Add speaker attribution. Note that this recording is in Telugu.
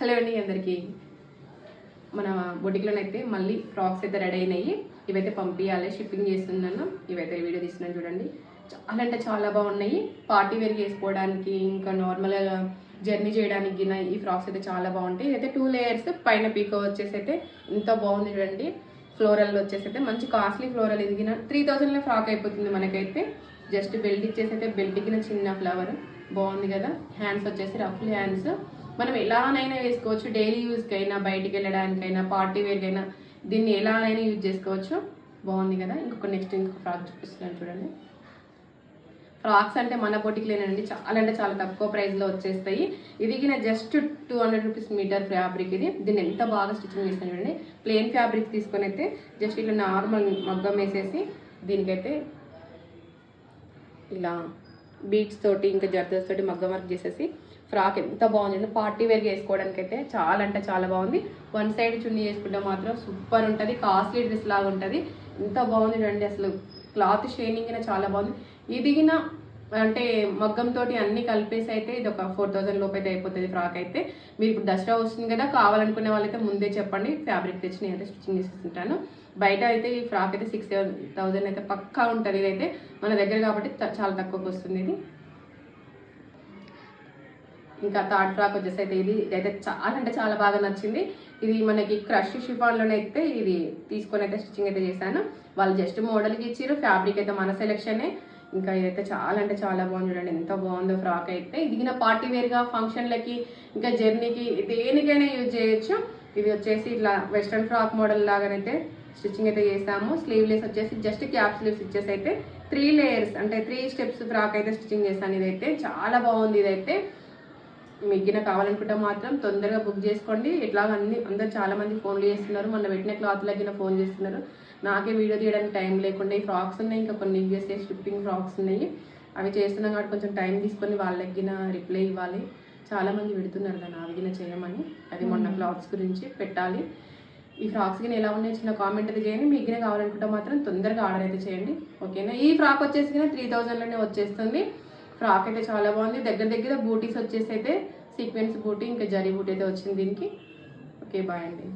Speaker 1: హలో అండి అందరికీ. మన బొటిక్లోనైతే మళ్ళీ ఫ్రాక్స్ అయితే రెడీ అయినాయి. ఇవైతే పంపించాలి షిప్పింగ్ చేస్తున్నాను. ఇవైతే వీడియో తీస్తున్నాను చూడండి. చాలా అంటే చాలా బాగున్నాయి. పార్టీ వేర్ వేసుకోవడానికి ఇంకా నార్మల్గా జర్నీ చేయడానికి ఈ ఫ్రాక్స్ అయితే చాలా బాగుంటాయి. ఇదైతే టూ లేయర్స్ పైన పీకో వచ్చేసి అయితే ఇంత బాగుంది చూడండి. ఫ్లోరల్ వచ్చేసి అయితే మంచి కాస్ట్లీ ఫ్లోరల్ ఎదిగిన త్రీ థౌజండ్లో ఫ్రాక్ అయిపోతుంది మనకైతే. జస్ట్ బెల్ట్ ఇచ్చేసి అయితే బెల్ట్కిన చిన్న ఫ్లవర్ బాగుంది కదా? హ్యాండ్స్ వచ్చేసి రఫ్లీ హ్యాండ్స్ మనం ఎలానైనా వేసుకోవచ్చు. డైలీ యూస్కి అయినా బయటికి వెళ్ళడానికైనా పార్టీ వేర్కైనా దీన్ని ఎలానైనా యూజ్ చేసుకోవచ్చు. బాగుంది కదా. ఇంకొక నెక్స్ట్ ఇంకొక ఫ్రాక్ చూపిస్తున్నాను చూడండి. ఫ్రాక్స్ అంటే మన బొటిక్లేనండి. చాలా అంటే చాలా తక్కువ ప్రైస్లో వచ్చేస్తాయి. ఇది కింద just two hundred rupees metre fabric ఇది. దీన్ని ఎంత బాగా స్టిచ్చింగ్ చేస్తాను చూడండి. ప్లెయిన్ ఫ్యాబ్రిక్ తీసుకొని అయితే జస్ట్ ఇట్లా నార్మల్ మగ్గం వేసేసి దీనికైతే ఇలా బీట్స్ తోటి ఇంకా జర్దస్ తోటి మగ్గం వర్క్ చేసేసి ఫ్రాక్ ఎంత బాగుంది పార్టీ వేర్గా వేసుకోవడానికి అయితే చాలా అంటే చాలా బాగుంది. వన్ సైడ్ చున్నీ వేసుకుంటే మాత్రం సూపర్ ఉంటుంది కాస్ట్లీ డ్రెస్ లాగా ఉంటుంది. ఎంత బాగుంది చూడండి అసలు. క్లాత్ షైనింగ్ అయినా చాలా బాగుంది. ఇదిగిన అంటే మగ్గంతో అన్ని కలిపేసి అయితే ఇది ఒక ఫోర్ థౌసండ్ లోపు అయితే అయిపోతుంది ఫ్రాక్ అయితే. మీరు ఇప్పుడు దసరా వస్తుంది కదా కావాలనుకునే వాళ్ళైతే ముందే చెప్పండి. ఫ్యాబ్రిక్ తెచ్చి నేనైతే స్టిచ్చింగ్ చేసేస్తుంటాను బయట అయితే ఈ ఫ్రాక్ అయితే సిక్స్ థౌసండ్ అయితే పక్కా ఉంటుంది. ఇదైతే మన దగ్గర కాబట్టి చాలా తక్కువకి వస్తుంది ఇది. ఇంకా థర్డ్ ఫ్రాక్ వచ్చేసి అయితే ఇది. ఇదైతే చాలా అంటే చాలా బాగా నచ్చింది. ఇది మనకి క్రష్ షిఫాన్లోనే అయితే ఇది తీసుకొని అయితే స్టిచ్చింగ్ అయితే చేశాను. వాళ్ళు జస్ట్ మోడల్కి ఇచ్చారు ఫ్యాబ్రిక్ అయితే మన సెలెక్షనే. ఇంకా ఇదైతే చాలా అంటే చాలా బాగుంది చూడండి. ఎంత బాగుందో ఫ్రాక్ అయితే. ఇది నా పార్టీ వేర్గా ఫంక్షన్లకి ఇంకా జర్నీకి దేనికైనా యూజ్ చేయొచ్చు. ఇది వచ్చేసి ఇట్లా వెస్ట్రన్ ఫ్రాక్ మోడల్ లాగానైతే స్టిచ్చింగ్ అయితే చేసాము. స్లీవ్లెస్ వచ్చేసి జస్ట్ క్యాప్ స్లీవ్స్ ఇచ్చేసి అయితే త్రీ లేయర్స్ అంటే త్రీ స్టెప్స్ ఫ్రాక్ అయితే స్టిచ్చింగ్ చేశాను. ఇదైతే చాలా బాగుంది. ఇదైతే మిగిలిన కావాలనుకుంటే మాత్రం తొందరగా బుక్ చేసుకోండి. ఇట్లా అన్ని అందరు చాలా మంది ఫోన్లు చేస్తున్నారు. మొన్న పెట్టిన క్లాత్ లగిన ఫోన్ చేస్తున్నారు. నాకే వీడియో తీయడానికి టైం లేకుండా ఈ ఫ్రాక్స్ ఉన్నాయి. ఇంకా కొన్ని యూఎస్ఏ షిప్పింగ్ ఫ్రాక్స్ ఉన్నాయి. అవి చేస్తున్నాం కాబట్టి కొంచెం టైం తీసుకొని వాళ్ళకి రిప్లై ఇవ్వాలి. చాలా మంది పెడుతున్నారు దాన్ని అవిగిన చేయమని. అది మొన్న క్లాత్స్ గురించి పెట్టాలి. ఈ ఫ్రాక్స్ గిన ఎలా ఉన్నాయో చిన్న కామెంట్ అయితే చేయండి. మీకు గిన కావాలనుకుంటే మాత్రం తొందరగా ఆర్డర్ అయితే చేయండి. ఓకేనా? ఈ ఫ్రాక్ వచ్చేసి కింద త్రీ థౌజండ్లోనే వచ్చేస్తుంది. ఫ్రాక్ అయితే చాలా బాగుంది. దగ్గర దగ్గర బూటీస్ వచ్చేసి అయితే సీక్వెన్స్ బూటీ ఇంకా జరీ బూటీ అయితే వచ్చింది దీనికి. ఓకే బాయ్ అండి.